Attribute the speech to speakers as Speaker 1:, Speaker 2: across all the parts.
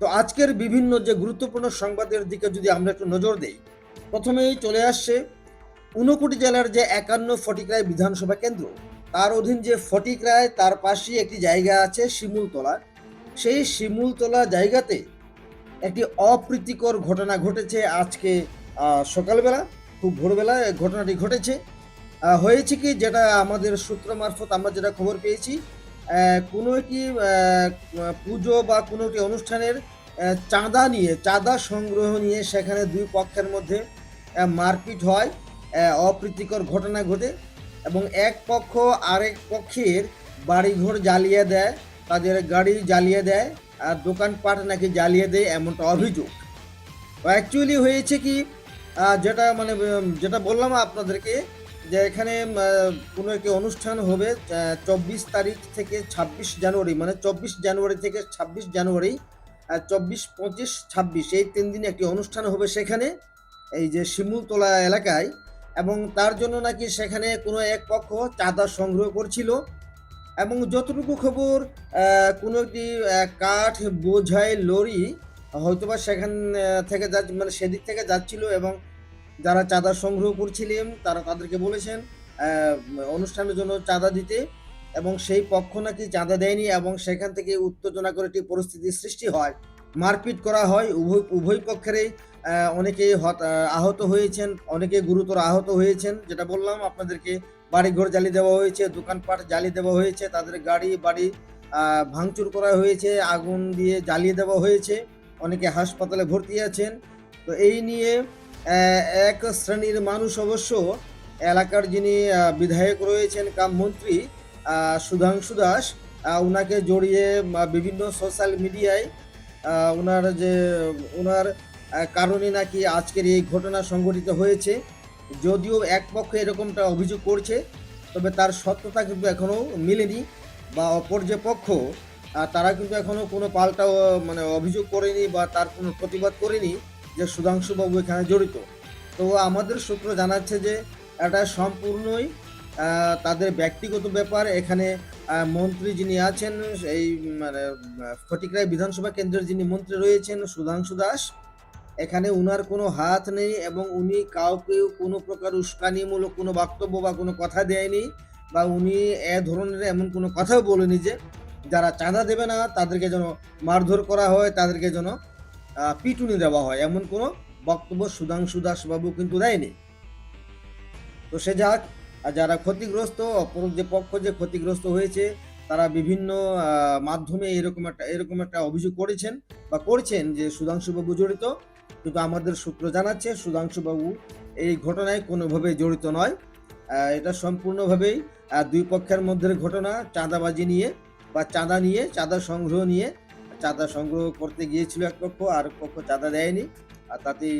Speaker 1: তো আজকের বিভিন্ন যে গুরুত্বপূর্ণ সংবাদের দিকে যদি আমরা একটু নজর দেই, প্রথমেই চলে আসছে ঊনকোটি জেলার যে একান্ন ফটিকরায় বিধানসভা কেন্দ্র, তার অধীন যে ফটিকরায় তার পাশেই একটি জায়গা আছে শিমুলতলা। সেই শিমুলতলা জায়গাতে একটি অপ্রীতিকর ঘটনা ঘটেছে আজকে সকালবেলা, খুব ভোরবেলা ঘটনাটি ঘটেছে। হয়েছে কি, যেটা আমাদের সূত্র মারফত আমরা যেটা খবর পেয়েছি কোনো একটি পুজো বা কোনো একটি অনুষ্ঠানের চাঁদা নিয়ে, চাঁদা সংগ্রহ নিয়ে সেখানে দুই পক্ষের মধ্যে মারপিট হয় অপ্রীতিকর ঘটনা ঘটে এবং এক পক্ষ আরেক পক্ষের বাড়িঘর জ্বালিয়ে দেয়, তাদের গাড়ি জ্বালিয়ে দেয় আর দোকানপাট নাকি জ্বালিয়ে দেয় এমনটা অভিযোগ। অ্যাকচুয়ালি হয়েছে কি যেটা মানে যেটা বললাম আপনাদেরকে যে এখানে কোনো একটি অনুষ্ঠান হবে চব্বিশ তারিখ থেকে ছাব্বিশ জানুয়ারি মানে চব্বিশ জানুয়ারি থেকে ছাব্বিশ জানুয়ারি চব্বিশ পঁচিশ ছাব্বিশ, এই তিন দিনে একটি অনুষ্ঠান হবে সেখানে, এই যে শিমুলতলা এলাকায়, এবং তার জন্য নাকি সেখানে কোনো এক পক্ষ চাঁদা সংগ্রহ করছিল, এবং যতটুকু খবর কোনো একটি কাঠ, বোঝাই, লরি হয়তোবা সেখান থেকে যা মানে সেদিক থেকে যাচ্ছিল, এবং যারা চাঁদা সংগ্রহ করছিলেন, তারা তাদেরকে বলেছেন অনুষ্ঠানের জন্য চাঁদা দিতে। এবং সেই পক্ষ নাকি চাঁদা দেয়নি এবং সেখান থেকে উত্তেজনা করে একটি পরিস্থিতির সৃষ্টি হয়। মারপিট করা হয়, উভয় উভয় পক্ষেরই অনেকেই আহত হয়েছেন, অনেকে গুরুতর আহত হয়েছেন, যেটা বললাম, আপনাদেরকে বাড়িঘর জ্বালিয়ে দেওয়া হয়েছে, দোকানপাট জ্বালিয়ে দেওয়া হয়েছে, তাদের গাড়ি, বাড়ি ভাঙচুর করা হয়েছে, আগুন দিয়ে জ্বালিয়ে দেওয়া হয়েছে, অনেকে হাসপাতালে ভর্তি আছেন। তো এই নিয়ে এক শ্রেণির মানুষ অবশ্য এলাকার যিনি বিধায়ক রয়েছেন কাম মন্ত্রী সুধাংশু দাস ওনাকে জড়িয়ে বিভিন্ন সোশ্যাল মিডিয়ায় ওনার যে ওনার কারণে নাকি আজকের এই ঘটনা সংঘটিত হয়েছে। যদিও এক পক্ষ এরকমটা অভিযোগ করছে, তবে তার সত্যতা কিন্তু এখনও মিলেনি বা অপর যে পক্ষ তারা কিন্তু এখনও কোনো পাল্টা মানে অভিযোগ করেনি বা তার কোনো প্রতিবাদ করেনি। যে সুধাংশুবাবু এখানে জড়িত। তো আমাদের সূত্র জানাচ্ছে যে এটা সম্পূর্ণই তাদের ব্যক্তিগত ব্যাপার। এখানে মন্ত্রী যিনি আছেন এই মানে ফটিকরাই বিধানসভা কেন্দ্রের যিনি মন্ত্রী রয়েছেন সুধাংশু দাস, এখানে উনার কোনো হাত নেই এবং উনি কাউকে কোনো প্রকার উস্কানিমূলক কোনো বক্তব্য বা কোনো কথা দেয়নি বা উনি এ ধরনের এমন কোনো কথাও বলেনি যে যারা চাঁদা দেবে না তাদেরকে যেন মারধর করা হয়, তাদেরকে যেন পিটুনি দেওয়া হয়। এমন কোনো বক্তব্য সুধাংশু দাসবাবু কিন্তু দেয়নি। তো সে যাক যারা ক্ষতিগ্রস্ত, অপর যে পক্ষ যে ক্ষতিগ্রস্ত হয়েছে, তারা বিভিন্ন মাধ্যমে এরকম একটা এরকম একটা অভিযোগ করেছেন বা করছেন যে সুধাংশুবাবু জড়িত। কিন্তু আমাদের সূত্র জানাচ্ছে সুধাংশুবাবু এই ঘটনায় কোনোভাবে জড়িত নয়। এটা সম্পূর্ণভাবেই দুই পক্ষের মধ্যে ঘটনা, চাঁদাবাজি নিয়ে বা চাঁদা নিয়ে, চাঁদা সংগ্রহ নিয়ে চাঁদা সংগ্রহ করতে গিয়েছিল এক পক্ষ, আর পক্ষ চাঁদা দেয়নি। আর তাতেই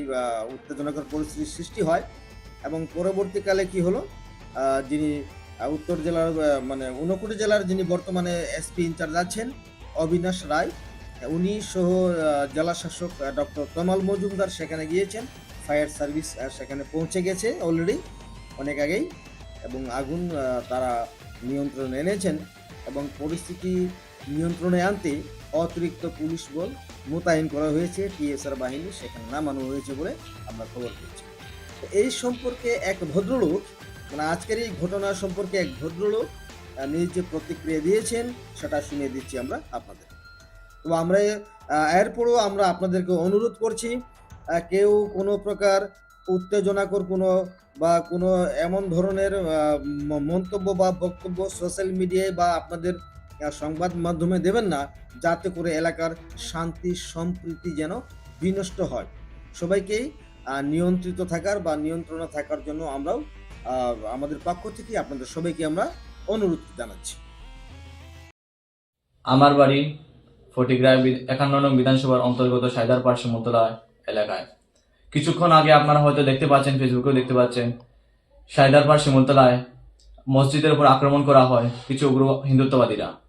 Speaker 1: উত্তেজনাকর পরিস্থিতির সৃষ্টি হয়। এবং পরবর্তীকালে কি হলো? যিনি উত্তর জেলার মানে ঊনকোটি জেলার যিনি বর্তমানে এসপি ইনচার্জ আছেন, অবিনাশ রায়, উনি সহ জেলা শাসক ডক্টর তমাল মজুমদার সেখানে গিয়েছেন। ফায়ার সার্ভিস সেখানে পৌঁছে গেছে অলরেডি অনেক আগেই। এবং আগুন তারা নিয়ন্ত্রণে এনেছেন। এবং পরিস্থিতি নিয়ন্ত্রণে আনতে অতিরিক্ত পুলিশ বল মোতায়েন করা হয়েছে। টিএসআর বাহিনী সেখানে নামানো হয়েছে বলে আমরা খবর পেয়েছি। এই সম্পর্কে এক ভদ্রলোক মানে আজকের এই ঘটনা সম্পর্কে এক ভদ্রলোক নিজ যে প্রতিক্রিয়া দিয়েছেন সেটা শুনিয়ে দিচ্ছি আমরা আপনাদের। তো আমরা এরপরও আমরা আপনাদেরকে অনুরোধ করছি কেউ কোনো প্রকার উত্তেজনাকর কোনো বা কোনো এমন ধরনের মন্তব্য বা বক্তব্য সোশ্যাল মিডিয়ায় বা আপনাদের সংবাদ মাধ্যমে দেবেন না, যাতে করে এলাকার শান্তি সম্প্রীতি যেন বিনষ্ট হয়। সবাইকেই নিয়ন্ত্রিত থাকার বা নিয়ন্ত্রণে থাকার জন্য আমরাও আমাদের পক্ষ থেকে আপনাদের সবাইকে আমরা অনুরোধ জানাচ্ছি।
Speaker 2: আমার বাড়ি ফটিগ্রায় বি- একান্ন নং বিধানসভার অন্তর্গত সাইদার পার্শ্ব মতলা এলাকায়। কিছুক্ষণ আগে আপনারা হয়তো দেখতে পাচ্ছেন, ফেসবুকেও দেখতে পাচ্ছেন, সাইদার পাড় শিমুলতলায় মসজিদের উপর আক্রমণ করা হয় কিছু উগ্র হিন্দুত্ববাদীরা।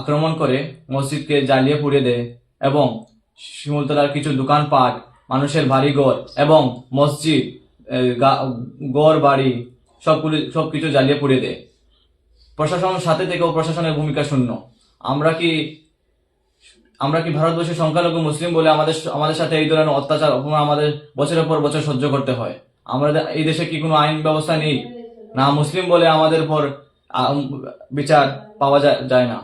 Speaker 2: আক্রমণ করে মসজিদকে জ্বালিয়ে পুড়িয়ে দেয় এবং শিমুলতলার কিছু দোকানপাট, মানুষের বাড়িঘর এবং মসজিদ গড় বাড়ি সবগুলি সব কিছু জ্বালিয়ে পুড়িয়ে দেয়। প্রশাসন সাথে থেকেও প্রশাসনের ভূমিকা শূন্য। আমরা কি আমরা কি ভারতবর্ষের সংখ্যালঘু মুসলিম বলে আমাদের আমাদের সাথে এই ধরনের অত্যাচার, অপমান আমাদের বছরের পর বছর সহ্য করতে হয়? আমাদের এই দেশে কি কোনো আইন ব্যবস্থা নেই? না মুসলিম বলে আমাদের পর বিচার পাওয়া যায় না।